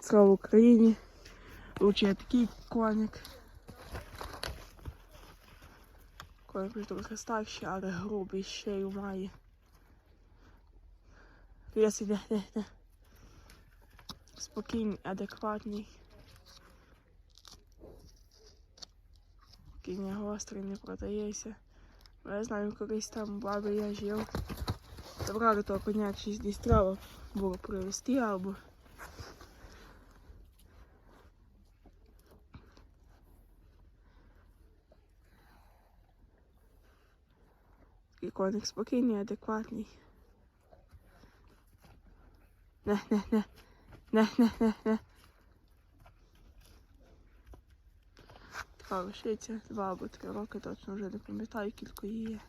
Слава Україні. Лучше такий коник. Коник трохи старший, але грубий шею має. Вес іде, іде. Спокійний, адекватний. Кіння гострий, не продається. Але я знаю, колись там баби я жив. Забрали того коня, щось десь треба було привезти або. Коник спокійний, адекватний. Не, не, не. Не, не, не, не. Така лишиться два або три роки, точно вже не пам'ятаю, кілько її є.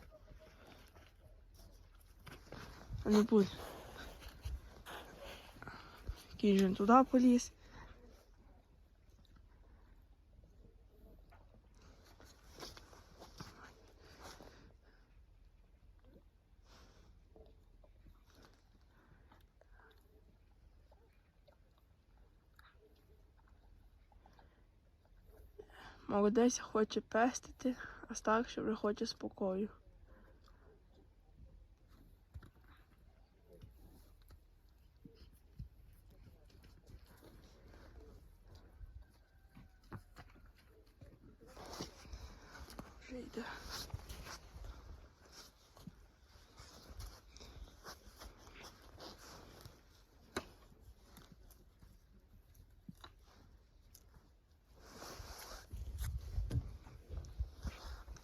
Не буде. Кіжин туди поліз. Молодець хоче пестити, а старший вже хоче спокою. Вже.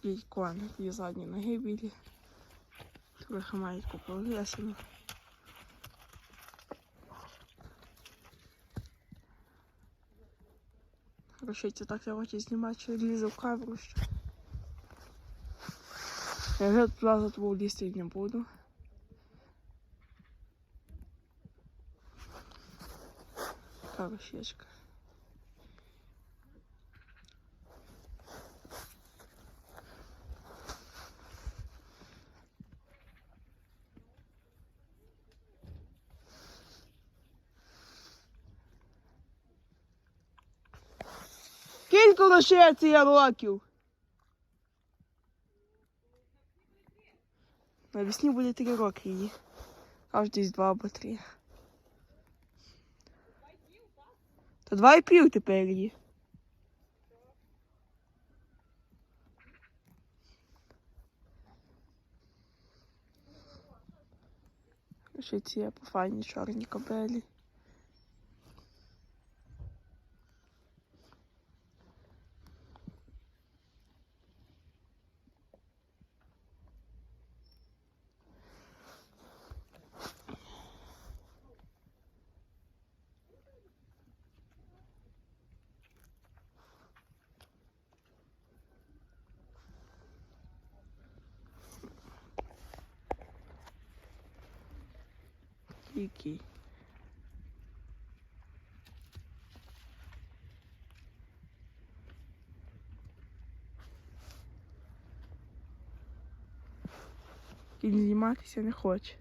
Такий коник, є задні ноги білі. Трохи мають пополесені. Рушиться так я хочу знімати, що лізе в камеру ще. Я вже туди за тобою лізти не буду. Хорошечка. Скільки лишається років? Навесні буде три роки її. Аж десь два або три. Та два і пів тепер її. Ще ці пофайні чорні кобелі. Який? Він зніматися не хоче.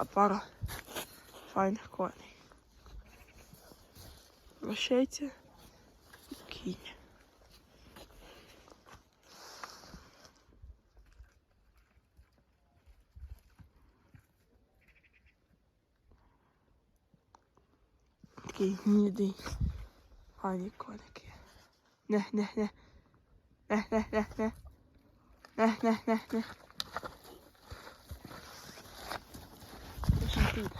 Така пара файних коней. Лишається кінь. Такий гнідий. Файні коники. Не, не, не. Не, не, не, не. Не, не, не, не. Йде?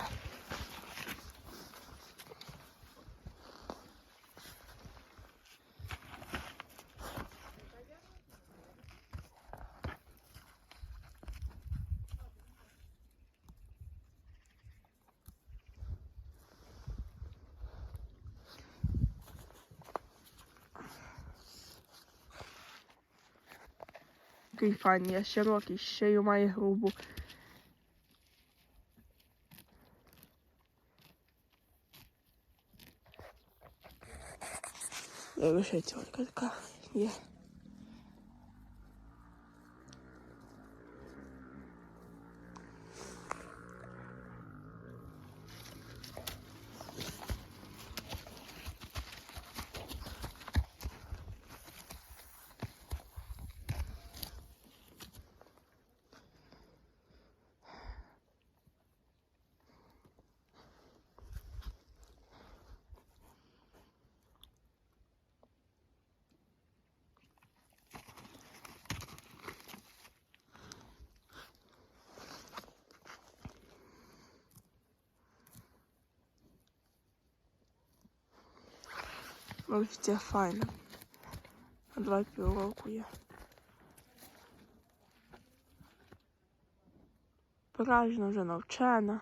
Такий файний, я широкий, шею має грубу. Лише тільки така є. Це файно. На два півроку є. Пражна вже навчена.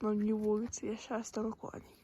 На одній вулиці є шестеро коней.